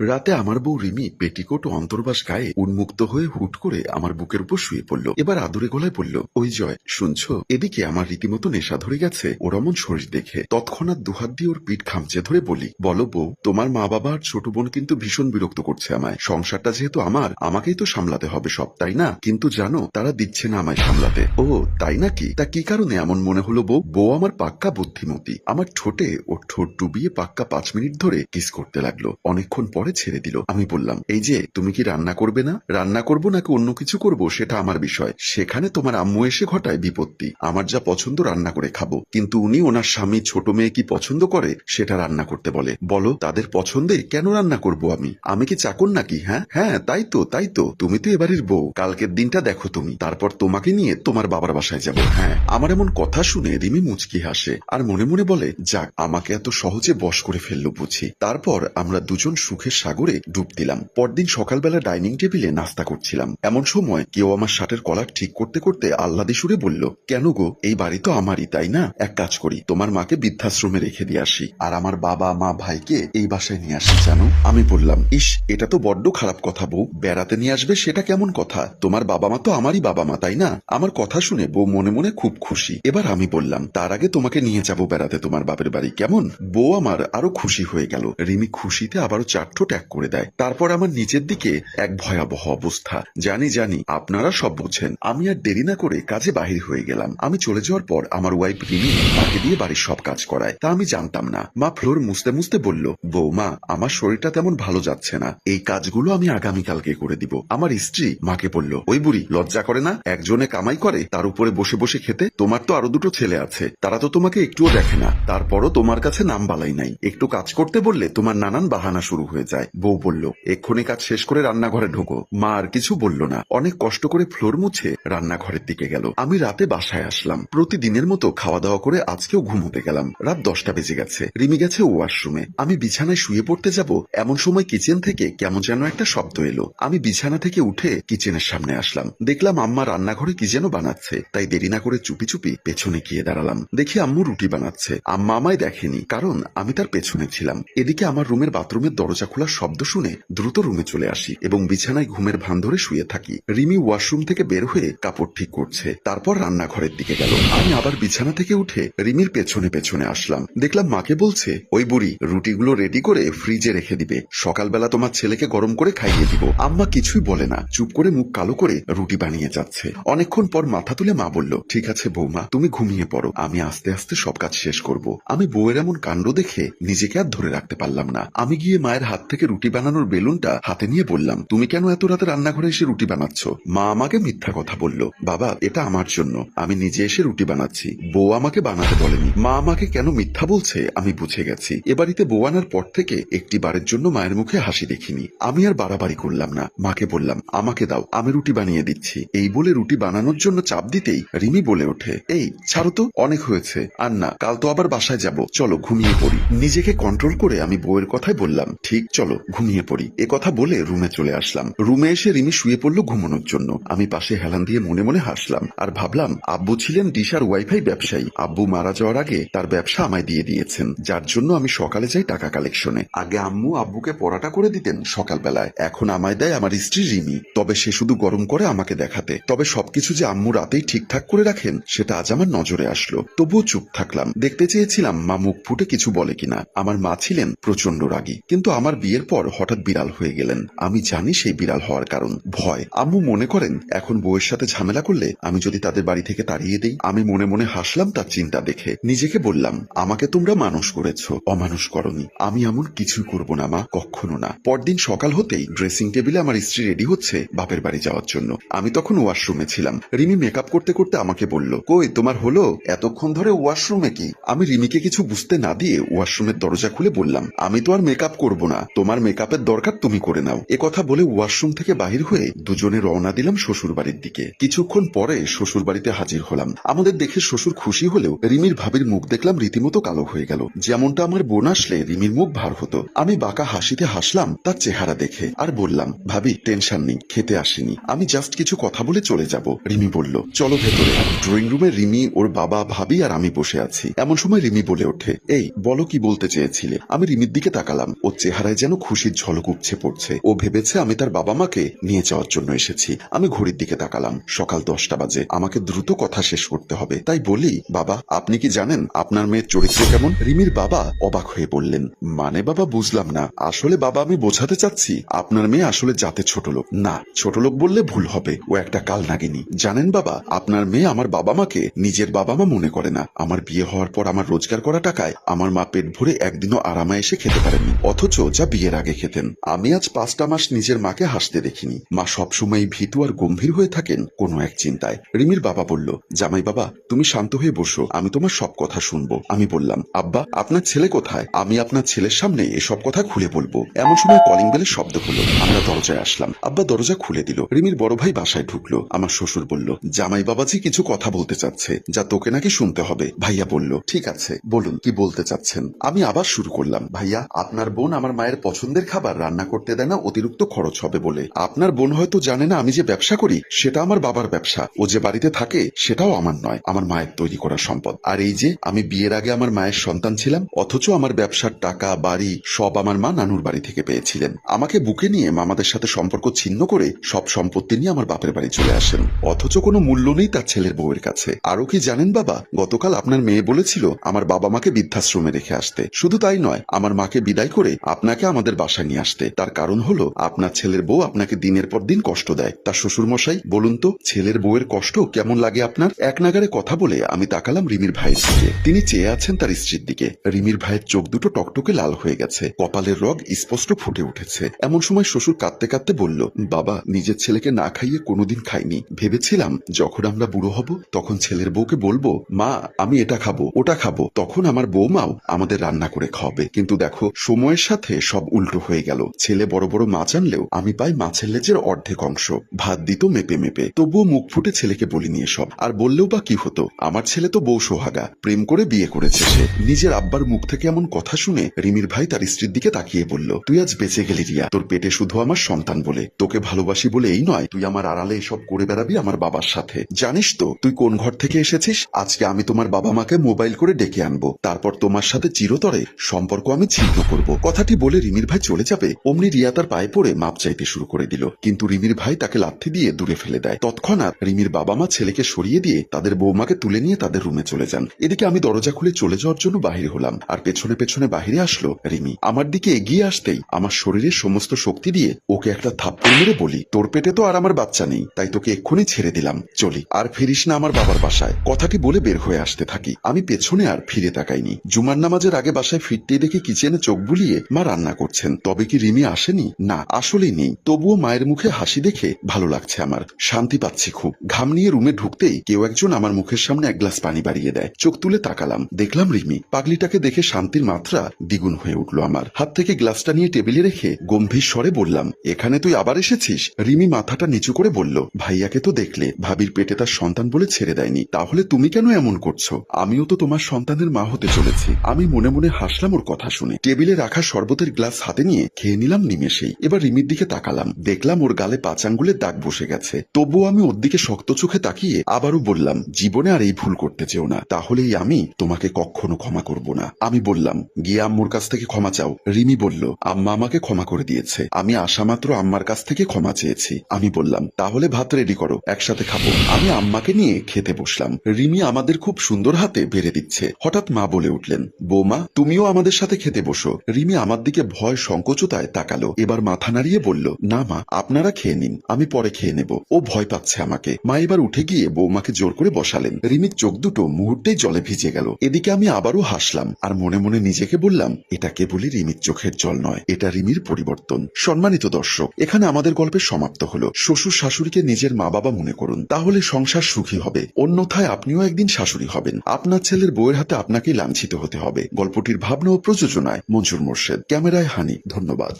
রাতে আমার বউ রিমি পেটিকোট ও অন্তর্বাস গায়ে উন্মুক্ত হয়ে হুট করে আমার বুকের উপর শুয়ে পড়ল। এবার আদুরে গলায় বলল, ওই জয়, শুনছো? এদিকে আমার রীতিমতো নেশা ধরে গেছে ওর অমন শরীর দেখে। তৎক্ষণাৎ দুহাত দিয়ে ওর পিঠ খামচে ধরে বলি, বলো বউ, তোমার মা বাবা আর ছোট বোন কিন্তু ভীষণ বিরক্ত করছে আমায়। সংসারটা যেহেতু আমার, আমাকেই তো সামলাতে হবে সব, তাই না? কিন্তু জানো, তারা দিচ্ছে না আমায় সামলাতে। ও, তাই নাকি? তা কি কারণে এমন মনে হলো বউ? বউ আমার পাক্কা বুদ্ধিমতী। আমার ঠোঁটে ও ঠোঁট ডুবিয়ে পাক্কা পাঁচ মিনিট ধরে কিস করতে লাগল। অনেকক্ষণ পরে ছেড়ে দিল। আমি বললাম, এই যে, তুমি কি রান্না করবে না? রান্না করব নাকি অন্য কিছু করব? সেটা আমার বিষয়। সেখানে তোমার আম্মু এসে ঘটায় বিপত্তি। আমার যা পছন্দ রান্না করে খাব। কিন্তু উনি ওনার স্বামী ছোট মেয়ে কি পছন্দ করে, সেটা রান্না করতে বলে। বলো, তাদের পছন্দে কেন রান্না করব আমি? আমি কি চাকর নাকি হ্যাঁ? হ্যাঁ তাই তো তাই তো। তুমি তো এবারের বউ। কালকের দিনটা দেখো তুমি। তারপর তোমাকে নিয়ে তোমার বাবার বাসায় যাব। হ্যাঁ। আমার এমন কথা শুনে রিমি মুচকি হাসে আর মনে মনে বলে, যাক, আমাকে এত সহজে বশ করে ফেলল বুঝি। তারপর আমরা দুজন সুখের সাগরে ডুব দিলাম। পরদিন সকালবেলা ডাইনিং টেবিলে নাস্তা করছিলাম। এমন সময় কেউ আমার শার্টের কলার ঠিক করতে করতে আহ্লাদি সুরে বলল, কেন গো? এই বাড়ি তো আমারই, তাই না? এক কাজ করি, তোমার মাকে বৃদ্ধাশ্রমে রেখে দিয়ে আসি আর আমার বাবা, মা, ভাইকে এই বাসায় নিয়ে আসি, জানো? আমি বললাম, ইস, এটা তো বড্ড খারাপ কথা বউ, বেড়াতে নিয়ে আসবে সেটা কেমন কথা? তোমার বাবা মা তো আমারই বাবা মা, তাই না? আমার কথা শুনে বউ মনে মনে খুব খুশি। এবার আমি বললাম, তার আগে তোমাকে নিয়ে যাব বেড়াতে, তোমার বাপের বাড়ি, কেমন? বউ আমার আরও খুশি হয়ে গেল। রিমি খুশিতে আবারও চারঠো ট্যাগ করে দেয়। তারপর আমার নিচের দিকে এক ভয়াবহ অবস্থা। জানি জানি, আপনারা সব বোঝেন আমি আর দেরি না করে কাজে বাহির হয়ে গেলাম। আমি চলে যাওয়ার পর আমার ওয়াইফ রিমি মাকে দিয়ে বাড়ির সব কাজ করায়। তা আমি জানতাম না। মা ফ্লোর মুছতে মুছতে বলল, বৌমা, আমার শরীরটা তেমন ভালো যাচ্ছে না। এই কাজগুলো আমি আগামীকালকে করে দিব। আমার স্ত্রী মাকে বলল, ওই বুড়ি লজ্জা করে না? একজনে কামাই করে, তার উপরে বসে বসে খেতে তোমার তো আরও দুটো ছেলে আছে। তারা তো তোমাকে একটুও দেখে না। তারপরও তোমার কাছে নাম বালাই নাই। একটু কাজ করতে বললে তোমার নানান বাহানা শুরু হয়ে যায়। বউ বলল, এক্ষুনি কাজ শেষ করে রান্নাঘরে ঢোকো। মা আর কিছু বলল না। অনেক কষ্ট করে ফ্লোর মুছে রান্নাঘরের দিকে গেল। আমি রাতে বাসায় আসলাম। প্রতিদিনের মতো খাওয়া দাওয়া করে আজকেও ঘুমোতে গেলাম। রাত দশটা বেজে গেছে। রিমি গেছে ওয়াশরুমে। আমি বিছানায় শুয়ে পড়তে যাব, এমন সময় কিচেন থেকে কেমন যেন একটা শব্দ এলো। আমি বিছানা থেকে উঠে কিচেনের সামনে আসলাম। দেখলাম আম্মা রান্নাঘরে কি যেন বানাচ্ছে। তাই দেরি না করে চুপি চুপি পেছনে গিয়ে দাঁড়ালাম। দেখি আম্মু রুটি বানাচ্ছে। আম্মা আমায় দেখেনি, কারণ আমি তার পেছনে ছিলাম। এদিকে আমার রুমের বাথরুমের দরজা খোলার শব্দ শুনে দ্রুত রুমে চলে আসি এবং বিছানায় ঘুমের ভান ধরে শুয়ে থাকি। রিমি ওয়াশরুম থেকে বের হয়ে কাপড় ঠিক করছে। তারপর রান্নাঘরের দিকে গেল। আমি আবার বিছানা থেকে উঠে রিমির পেছনে পেছনে আসলাম। দেখলাম মাকে বলছে, ওই বুড়ি, রুটিগুলো রেডি করে ফ্রিজে রেখে দিবে। সকালবেলা তোমার ছেলেকে গরম করে খাইয়ে দিব। আম্মা কিছুই বলে না। চুপ করে মুখ কালো করে রুটি বানিয়ে যাচ্ছে। অনেকক্ষণ পর মাথা তুলে মা বলল, ঠিক আছে বৌমা, তুমি ঘুমিয়ে পড়ো। আমি আস্তে আস্তে সব কাজ শেষ করব। আমি বউয়ের এমন কাণ্ড দেখে নিজেকে আর ধরে রাখতে পারলাম না। আমি গিয়ে মায়ের হাত থেকে রুটি বানানোর বেলুনটা হাতে নিয়ে বললাম, তুমি কেন এত রাতে রান্নাঘরে এসে রুটি বানাচ্ছ? মা আমাকে মিথ্যা কথা বলল, বাবা, এটা আমার জন্য, আমি নিজে এসে রুটি বানাচ্ছি, বউ আমাকে বানাতে বলেনি। মা আমাকে কেন মিথ্যা বলছে, আমি বুঝে গেছি। এ বাড়িতে বউ আনার পর থেকে একটি বারের জন্য মায়ের মুখে হাসি দেখিনি। আমি আর বাড়াবাড়ি করলাম না। মাকে বললাম, আমাকে দাও, আমি রুটি বানিয়ে দিচ্ছি। এই বলে রুটি বানানোর জন্য চাপ দিতেই রিমি বলে ওঠে, এই, ছাড়ো তো, অনেক হয়েছে। আর না, কাল তো আবার বাসায় যাব। চলো, ঘুমিয়ে পড়ি। নিজেকে কন্ট্রোল করে আমি বউয়ের কথাই বললাম, ঠিক চলো, ঘুমিয়ে পড়ি। এ কথা বলে রুমে চলে আসলাম। রুমে এসে রিমি শুয়ে পড়ল ঘুমানোর জন্য। আমি পাশে হেলান দিয়ে মনে মনে হাসলাম। আর ভাবলাম, আব্বু ছিলেন ডিশার ওয়াইফাই ব্যবসায়ী। আব্বু মারা যাওয়ার আগে তার ব্যবসা আমায় দিয়ে দিয়েছেন। যার জন্য আমি সকালে যাই টাকা কালেকশনে। আগে আম্মু আব্বুকে পড়াটা করে দিতেন সকালবেলায়। এখন আমায় দেয় আমার স্ত্রী রিমি। তবে সে শুধু গরম করে আমাকে দেখাতে। তবে সবকিছু যে আম্মু রাতেই ঠিকঠাক করে রাখেন, সেটা আজ আমার নজরে আসলো। তবুও চুপ থাকলাম। দেখতে চেয়েছিলাম, মা মুখ ফুটে কিছু বলে কিনা? আমার মা ছিলেন প্রচণ্ড রাগী। কিন্তু আমার বিয়ের পর হঠাৎ বিড়াল হয়ে গেলেন। আমি জানি সেই বিড়াল হওয়ার কারণ। ভয়। আম্মু মনে করেন, এখন বউয়ের সাথে ঝামেলা করলে আমি যদি তাদের বাড়ি থেকে তাড়িয়ে দেই, আমি মনে মনে হাসলাম তার চিন্তা দেখে। নিজেকে বললাম, আমাকে তোমরা মানুষ করেছ, অমানুষ করনি। আমি এমন কিছুই করব না, মা, কখনো না। পরদিন সকাল হতেই ড্রেসিং টেবিলে আমার স্ত্রী রেডি হচ্ছে বাপের বাড়ি যাওয়ার জন্য। আমি তখন ওয়াশরুমে ছিলাম। রিমি মেকআপ করতে করতে আমাকে বলল, কই, তোমার হলো? এতক্ষণ ধরে ওয়াশরুমে কি? আমি রিমিকে কিছু বুঝতে না দিয়ে ওয়াশরুমের দরজা খুলে বললাম, আমি তো আর মেকআপ করব না। তোমার মেকআপের দরকার তুমি করে নাও। কথা বলে ওয়াশরুম থেকে বাহির হয়ে দুজনে রওনা দিলাম শ্বশুর বাড়ির দিকে। কিছুক্ষণ পরে শ্বশুর বাড়িতে হাজির হলাম। আমাদের দেখে শ্বশুর খুশি হলেও রিমির ভাবির মুখ দেখলাম রীতিমতো কালো হয়ে গেল। যেমনটা আমার বোন আসলে রিমির মুখ ভার হতো। আমি বাঁকা হাসিতে হাসলাম তার চেহারা দেখে আর বললাম, ভাবি টেনশন নেই, খেতে আসিনি। আমি জাস্ট কিছু কথা বলে চলে যাব। রিমি বলল, চলো ভেতরে। ড্রয়িং রুমে রিমি, ওর বাবা, ভাবি আর আমি বসে আছি। এমন সময় রিমি বলে ওঠে, এই, বলো কি বলতে চেয়েছিলে? আমি রিমির দিকে তাকালাম। ওর চেহারায় যেন যেন খুশির ঝলক উপছে পড়ছে? ও ভেবেছে আমি তার বাবা মাকে নিয়ে যাওয়ার জন্য এসেছি। আমি ঘড়ির দিকে তাকালাম। সকাল দশটা বাজে। আমাকে দ্রুত কথা শেষ করতে হবে। তাই বলি, বাবা, আপনি কি জানেন আপনার মেয়ের চরিত্র কেমন? রিমির বাবা অবাক হয়ে বললেন মানে বাবা, বুঝলাম না। আসলে বাবা, আমি বোঝাতে চাচ্ছি, আপনার মেয়ে আসলে যাতে ছোট লোক। না, ছোট লোক বললে ভুল হবে। ও একটা কাল নাগিনী। জানেন বাবা, আপনার মেয়ে আমার বাবা মাকে নিজের বাবা মা মনে করে না। আমার বিয়ে হওয়ার পর আমার রোজগার করা টাকায় আমার মা পেট ভরে একদিনও আরামে এসে খেতে পারেননি। অথচ যা বিয়ের আগে খেতেন। আমি আজ পাঁচটা মাস নিজের মাকে হাসতে দেখিনি। মা সবসময় ভীতু আর গম্ভীর হয়ে থাকেন কোনো এক চিন্তায়। রিমির বাবা বলল, জামাই বাবা, তুমি শান্ত হয়ে বসো, আমি তোমার সব কথা শুনব। আমি বললাম, আব্বা, আপনার ছেলে কোথায়? আমি আপনার ছেলের সামনে এসব কথা খুলে বলব। এমন সময় কলিং বেলের শব্দ হলো। আমরা দরজায় আসলাম। আব্বা দরজা খুলে দিল। রিমির বড় ভাই বাসায় ঢুকলো। আমার শ্বশুর বলল, জামাই বাবাজি কিছু কথা বলতে চাচ্ছে, যা তোকে নাকি শুনতে হবে। ভাইয়া বলল, ঠিক আছে, বলুন, কি বলতে চাচ্ছেন? আমি আবার শুরু করলাম, ভাইয়া, আপনার বোন আমার মায়ের পছন্দের খাবার রান্না করতে দেয় না, অতিরিক্ত খরচ হবে বলে। আপনার বোন হয়তো জানে না আমি যে ব্যবসা করি, সেটা আমার বাবার ব্যবসা। ও যে বাড়িতে থাকে, সেটাও আমার নয়, আমার মায়ের তৈরি করা সম্পদ। আর এই যে, আমি বিয়ের আগে আমার মায়ের সন্তান ছিলাম, অথচ আমার ব্যবসার টাকা, বাড়ি, সব আমার মা নানুর বাড়ি থেকে পেয়েছিলেন। আমাকে বুকে নিয়ে মামাদের সাথে সম্পর্ক ছিন্ন করে সব সম্পত্তি নিয়ে আমার বাপের বাড়ি চলে আসেন। অথচ কোনো মূল্য নেই তার ছেলের বউয়ের কাছে। আরও কি জানেন বাবা, গতকাল আপনার মেয়ে বলেছিল আমার বাবা মাকে বৃদ্ধাশ্রমে রেখে আসতে। শুধু তাই নয়, আমার মাকে বিদায় করে আপনাকে আমাদের বাসায় নিয়ে আসতে। তার কারণ হলো, আপনার ছেলের বউ আপনাকে দিনের পর দিন কষ্ট দেয়। তার শ্বশুর মশাই বলুন তো, ছেলের বউয়ের কষ্ট কেমন লাগে আপনার? এক নাগারে কথা বলে আমি তাকালাম রিমির ভাইয়ের দিকে। তিনি চেয়ে আছেন তার স্ত্রীর দিকে। রিমির ভাইয়ের চোখ দুটো টকটকে লাল হয়ে গেছে। কপালের রগ স্পষ্ট ফুটে উঠেছে। এমন সময় শ্বশুর কাঁদতে কাঁদতে বলল, বাবা, নিজের ছেলেকে না খাইয়ে কোনোদিন খাইনি। ভেবেছিলাম, যখন আমরা বুড়ো হব, তখন ছেলের বউকে বলব, মা, আমি এটা খাব, ওটা খাব। তখন আমার বৌমাও আমাদের রান্না করে খাওয়াবে। কিন্তু দেখো, সময়ের সাথে সব উল্টো হয়ে গেল। ছেলে বড় বড় মাছ আনলেও আমি পাই মাছের লেজের অর্ধেক অংশ। ভাত দিত মেপে মেপে। তবুও মুখ ফুটে ছেলেকে বলিনি এসব আর বললেও বা কি হতো? আমার ছেলে তো বউ সোহাগা। প্রেম করে বিয়ে করেছে সে। নিজের আব্বার মুখ থেকে এমন কথা শুনে রিমির ভাই তার স্ত্রীর দিকে তাকিয়ে বলল, তুই আজ বেঁচে গেলি রিয়া। তোর পেটে শুধু আমার সন্তান বলে। তোকে ভালোবাসি বলে এই নয়, তুই আমার আড়ালে এসব করে বেড়াবি আমার বাবার সাথে। জানিস তো, তুই কোন ঘর থেকে এসেছিস? আজকে আমি তোমার বাবা মাকে মোবাইল করে ডেকে আনব। তারপর তোমার সাথে চিরতরে সম্পর্ক আমি ছিন্ন করব। কথাটি বলে রিমির ভাই চলে যাবে, অমনি রিয়া তার পায়ে পড়ে মাপ চাইতে শুরু করে দিল। কিন্তু রিমির ভাই তাকে লাথি দিয়ে দূরে ফেলে দেয়। তৎক্ষণাৎ রিমির বাবা মা ছেলেকে সরিয়ে দিয়ে তাদের বৌমাকে তুলে নিয়ে তাদের রুমে চলে যান। এদিকে আমি দরজা খুলে চলে যাওয়ার জন্য বাহির হলাম। আর পেছনে পেছনে বাহিরে আসলো রিমি। আমার দিকে এগিয়ে আসতেই আমার শরীরের সমস্ত শক্তি দিয়ে ওকে একটা থাপ্পড় মেরে বলি, তোর পেটে তো আর আমার বাচ্চা নেই, তাই তোকে এক্ষুনি ছেড়ে দিলাম। চলি, আর ফিরিস না আমার বাবার বাসায়। কথাটি বলে বের হয়ে আসতে থাকি। আমি পেছনে আর ফিরে তাকাইনি। জুমার নামাজের আগে বাসায় ফিরতেই দেখে কিচেনে চোখ বুলিয়ে মা রান্না করছেন। তবে কি রিমি আসেনি? না, আসলেই নেই। তবুও মায়ের মুখে হাসি দেখে ভালো লাগছে আমার। শান্তি পাচ্ছি খুব। ঘাম নিয়ে রুমে ঢুকতেই কেউ একজন আমার মুখের সামনে এক গ্লাস পানি বাড়িয়ে দেয়। চোখ তুলে তাকালাম। দেখলাম রিমি। পাগলিটাকে দেখে শান্তির মাত্রা দ্বিগুণ হয়ে উঠল আমার। হাত থেকে গ্লাসটা নিয়ে টেবিলে রেখে গম্ভীর স্বরে বললাম, এখানে তুই আবার এসেছিস? রিমি মাথাটা নিচু করে বলল, ভাইয়াকে তো দেখলে। ভাবির পেটে তার সন্তান বলে ছেড়ে দেয়নি। তাহলে তুমি কেন এমন করছ? আমিও তো তোমার সন্তানের মা হতে চলেছি। আমি মনে মনে হাসলাম ওর কথা শুনে। টেবিলে রাখা শরবতের গ্লাস হাতে নিয়ে খেয়ে নিলাম নিমেষেই। এবার রিমির দিকে তাকালাম। দেখলাম ওর গালে পাঁচ আঙ্গুলের দাগ বসে গেছে। তবুও আমি ওর দিকে শক্ত চোখে তাকিয়ে আবারও বললাম, জীবনে আর এই ভুল করতে চেও না। তাহলেই আমি তোমাকে কখনো ক্ষমা করব না। আমি বললাম, গিয়ে আম্মুর কাছ থেকে ক্ষমা চাও। রিমি বলল, আম্মা আমাকে ক্ষমা করে দিয়েছে। আমি আশা মাত্র আম্মার কাছ থেকে ক্ষমা চেয়েছি। আমি বললাম, তাহলে ভাত রেডি করো, একসাথে খাব। আমি আম্মাকে নিয়ে খেতে বসলাম। রিমি আমাদের খুব সুন্দর হাতে বেড়ে দিচ্ছে। হঠাৎ মা বলে উঠলেন, বৌমা, তুমিও আমাদের সাথে খেতে বসো। রিমি আমার দিকে ভয় সংকোচতায় তাকালো, এবার মাথা নাড়িয়ে বলল, না মা, আপনারা খেয়ে নিন, আমি পরে খেয়ে নেব। ও ভয় পাচ্ছে আমাকে। মা এবার উঠে গিয়ে বৌমাকে জোর করে বসালেন। রিমির চোখ দুটো মুহূর্তেই জলে ভিজে গেল। এদিকে আমি আবারও হাসলাম, আর মনে মনে নিজেকে বললাম, এটা কেবলই রিমির চোখের জল নয়, এটা রিমির পরিবর্তন। সম্মানিত দর্শক, এখানে আমাদের গল্পের সমাপ্ত হলো। শ্বশুর শাশুড়িকে নিজের মা বাবা মনে করুন, তাহলে সংসার সুখী হবে। অন্যথায় আপনিও একদিন শাশুড়ি হবেন। আপনার ছেলের বউয়ের হাতে আপনাকেই লাঞ্ছিত হতে হবে। গল্পটির ভাবনা ও প্রযোজনায় মঞ্জুর মোর্শেদ। ক্যামেরায় হানি ধন্যবাদ।